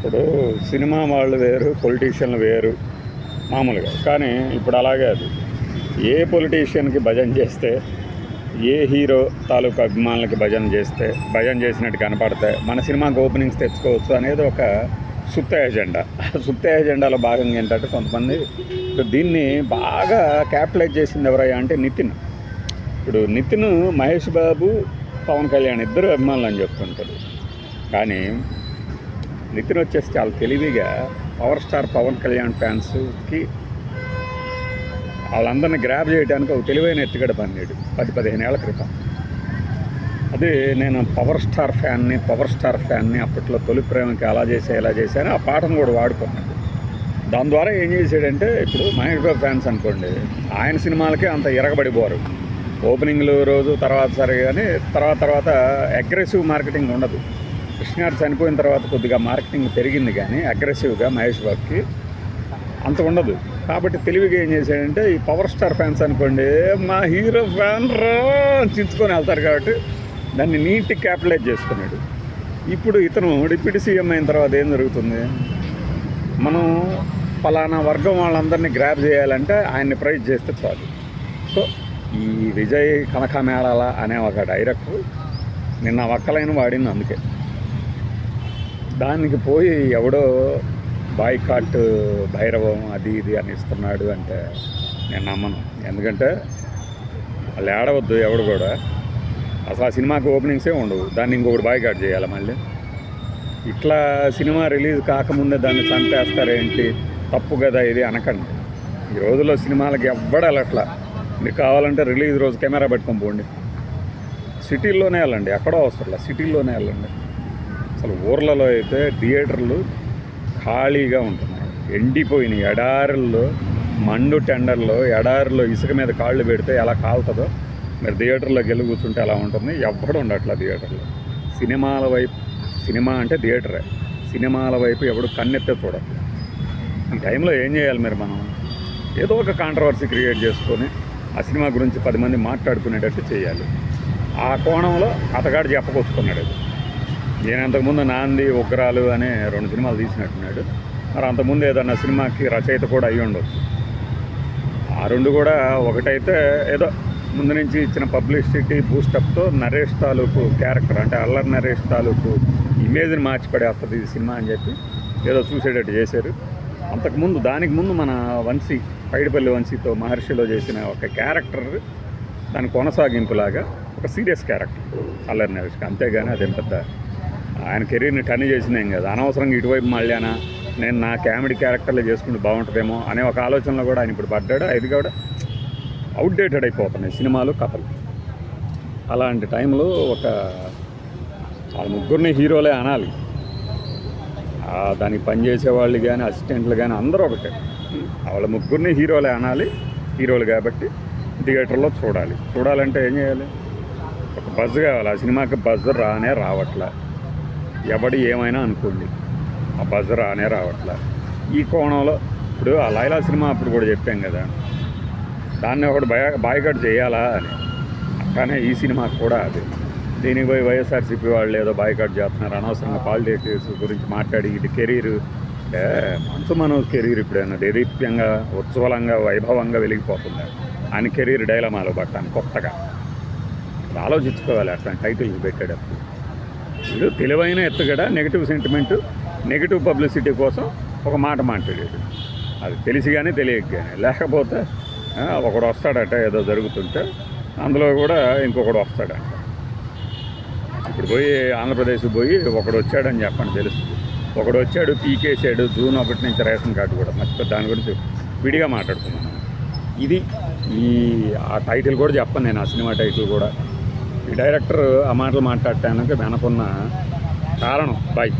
ఇప్పుడు సినిమా వాళ్ళు వేరు పొలిటీషియన్లు వేరు మామూలుగా. కానీ ఇప్పుడు అలాగే అది. ఏ పొలిటీషియన్కి భజన చేస్తే ఏ హీరో తాలూకు అభిమానులకి భజన చేస్తే భజన చేసినట్టు కనపడితే మన సినిమాకి ఓపెనింగ్స్ తెచ్చుకోవచ్చు అనేది ఒక సుత్త ఎజెండా. ఆ సుత్త ఎజెండాలో భాగంగా ఏంటంటే కొంతమంది దీన్ని బాగా క్యాపిటలైజ్ చేసింది ఎవరయ్యా అంటే నితిన్. ఇప్పుడు నితిన్ మహేష్ బాబు పవన్ కళ్యాణ్ ఇద్దరు అభిమానులు అని చెప్తుంటారు. కానీ నితిన్ వచ్చేసి చాలా తెలివిగా పవర్ స్టార్ పవన్ కళ్యాణ్ ఫ్యాన్స్కి వాళ్ళందరినీ గ్రాప్ చేయడానికి ఒక తెలివైన ఎత్తుగడ పన్నాడు పది పదిహేను ఏళ్ళ క్రితం. అదే నేను పవర్ స్టార్ ఫ్యాన్ని పవర్ స్టార్ ఫ్యాన్ని అప్పట్లో తొలి ప్రేమకి అలా చేసే ఇలా చేశాను ఆ పాటను కూడా వాడుకున్నాడు. దాని ద్వారా ఏం చేశాడంటే ఇప్పుడు మహేష్ బాబు ఫ్యాన్స్ అనుకోండి ఆయన సినిమాలకే అంత ఇరగబడిపోరు ఓపెనింగ్లు రోజు తర్వాత సరే కానీ తర్వాత తర్వాత అగ్రెసివ్ మార్కెటింగ్ ఉండదు. కృష్ణ గారు చనిపోయిన తర్వాత కొద్దిగా మార్కెటింగ్ పెరిగింది కానీ అగ్రెసివ్గా మహేష్ బాబుకి అంత ఉండదు. కాబట్టి తెలివిగా ఏం చేశాడంటే ఈ పవర్ స్టార్ ఫ్యాన్స్ అనుకోండి మా హీరో ఫ్యాన్ రా అని చించుకొని వెళ్తారు కాబట్టి దాన్ని నీట్ క్యాపిటలైజ్ చేసుకున్నాడు. ఇప్పుడు ఇతను డిప్యూటీ సీఎం అయిన తర్వాత ఏం జరుగుతుంది? మనం ఫలానా వర్గం వాళ్ళందరినీ గ్రాప్ చేయాలంటే ఆయన్ని ప్రైజ్ చేస్తే చాలు. సో ఈ విజయ్ కనకమేళాల అనే ఒక డైరెక్టర్ నిన్న వక్కలైన వాడింది అందుకే. దానికి పోయి ఎవడో బాయ్కాట్ భైరవం అది ఇది అని ఇస్తున్నాడు అంటే నేను నమ్మను. ఎందుకంటే వాళ్ళు ఏడవద్దు ఎవడు కూడా. అసలు ఆ సినిమాకి ఓపెనింగ్సే ఉండవు. దాన్ని ఇంకొకటి బాయ్కాట్ చేయాలి మళ్ళీ? ఇట్లా సినిమా రిలీజ్ కాకముందే దాన్ని చంపేస్తారేంటి? తప్పు కదా ఇది అనకండి. ఈ రోజుల్లో సినిమాలకి ఎవ్వడాలి అట్లా మీకు కావాలంటే రిలీజ్ రోజు కెమెరా పెట్టుకొని పోండి. సిటీల్లోనే వెళ్ళండి. ఎక్కడో అవసరం సిటీల్లోనే వెళ్ళండి. అసలు ఊర్లలో అయితే థియేటర్లు ఖాళీగా ఉంటున్నాయి. ఎండిపోయినాయి. ఎడారుల్లో మండు టెండర్లో ఎడారిలో ఇసుక మీద కాళ్ళు పెడితే ఎలా కాలుతుందో మీరు థియేటర్లోకి వెళ్ళి కూర్చుంటే ఎలా ఉంటుంది. ఎవ్వడు ఉండట్లా థియేటర్లో. సినిమాల వైపు సినిమా అంటే థియేటరే. సినిమాల వైపు ఎవడు కన్నెత్తే చూడదు ఈ టైంలో ఏం చేయాలి మీరు మనం? ఏదో ఒక కాంట్రవర్సీ క్రియేట్ చేసుకొని ఆ సినిమా గురించి పది మంది మాట్లాడుకునేటట్టు చేయాలి. ఆ కోణంలో అతగాడు చెప్పకొచ్చుకున్నాడు ఈయన నేను అంతకుముందు నాంది ఉగ్రాలు అనే రెండు సినిమాలు తీసినట్టున్నాడు. మరి అంతకుముందు ఏదన్నా సినిమాకి రచయిత కూడా అయ్యి ఉండొచ్చు. ఆ రెండు కూడా ఒకటైతే ఏదో ముందు నుంచి ఇచ్చిన పబ్లిసిటీ బూస్టప్తో నరేష్ తాలూకు క్యారెక్టర్ అంటే అల్లరి నరేష్ తాలూకు ఇమేజ్ని మార్చిపడేస్తుంది ఈ సినిమా అని చెప్పి ఏదో చూసేటట్టు చేశారు. అంతకుముందు దానికి ముందు మన వంశీ పైడిపల్లి వంశీతో మహర్షిలో చేసిన ఒక క్యారెక్టర్ దాని కొనసాగింపులాగా ఒక సీరియస్ క్యారెక్టర్ అల్లరి నరేష్కి. అంతేగాని అదేం పెద్ద ఆయన కెరీర్ని టర్న్ చేసినాం కదా. అనవసరంగా ఇటువైపు మళ్ళానా నేను నా కామెడీ క్యారెక్టర్లు చేసుకుంటే బాగుంటుందేమో అనే ఒక ఆలోచనలో కూడా ఆయన ఇప్పుడు పడ్డాడు. అది కూడా అవుట్డేటెడ్ అయిపోతున్నాయి సినిమాలు కథలు. అలాంటి టైంలో ఒక వాళ్ళ ముగ్గురిని హీరోలే అనాలి. దానికి పనిచేసే వాళ్ళు కానీ అసిస్టెంట్లు కానీ అందరూ ఒకటే. వాళ్ళ ముగ్గురిని హీరోలే అనాలి హీరోలు కాబట్టి థియేటర్లో చూడాలి. చూడాలంటే ఏం చేయాలి? ఒక బజ్ కావాలి. ఆ సినిమాకి బజ్ రానే రావట్లే. ఎవడు ఏమైనా అనుకోండి. ఆ బజ రానే రావట్లే. ఈ కోణంలో ఇప్పుడు ఆ లైలా సినిమా అప్పుడు కూడా చెప్పాం కదా. దాన్ని ఒకటి బయ బాయ్కట్ చేయాలా అని. కానీ ఈ సినిమా కూడా అది. దీనికి పోయి వైఎస్ఆర్సీపీ వాళ్ళు ఏదో బాయ్కట్ చేస్తున్నారు. అనవసరంగా పాలిటిక్స్ గురించి మాట్లాడి ఇటు కెరీర్. అంటే మనసు మనోజ్ కెరీర్ ఇప్పుడు దేదీప్యంగా ఉత్సవలంగా వైభవంగా వెలిగిపోతుంది? ఆయన కెరీర్ డైలమాలో పట్టాను కొత్తగా. ఆలోచించుకోవాలి అట్లా టైటిల్ పెట్టేటప్పుడు. వీడు తెలివైన ఎత్తుగడ నెగిటివ్ సెంటిమెంట్ నెగిటివ్ పబ్లిసిటీ కోసం ఒక మాట మాట్లాడాడు. అది తెలిసి కానీ తెలియక కానీ లేకపోతే ఒకడు వస్తాడట ఏదో జరుగుతుంటే అందులో కూడా ఇంకొకడు వస్తాడట. ఇప్పుడు పోయి ఆంధ్రప్రదేశ్ పోయి ఒకడు వచ్చాడని చెప్పండి తెలుసు ఒకడు వచ్చాడు పీకేసాడు జూన్ ఒకటి నుంచి రేషన్ కార్డు కూడా. మర్చిపోయి దాని గురించి విడిగా మాట్లాడుకున్నాను ఇది ఈ ఆ టైటిల్ కూడా చెప్పను నేను ఆ సినిమా టైటిల్ కూడా. ఈ డైరెక్టర్ ఆ మాటలు మాట్లాడటానికి వెనకున్న కారణం బాయ్